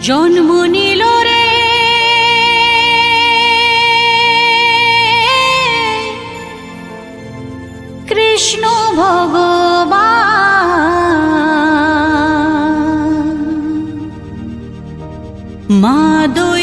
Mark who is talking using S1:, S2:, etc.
S1: জন্ম নিল রে। কৃষ্ণ ভগবান। মা দই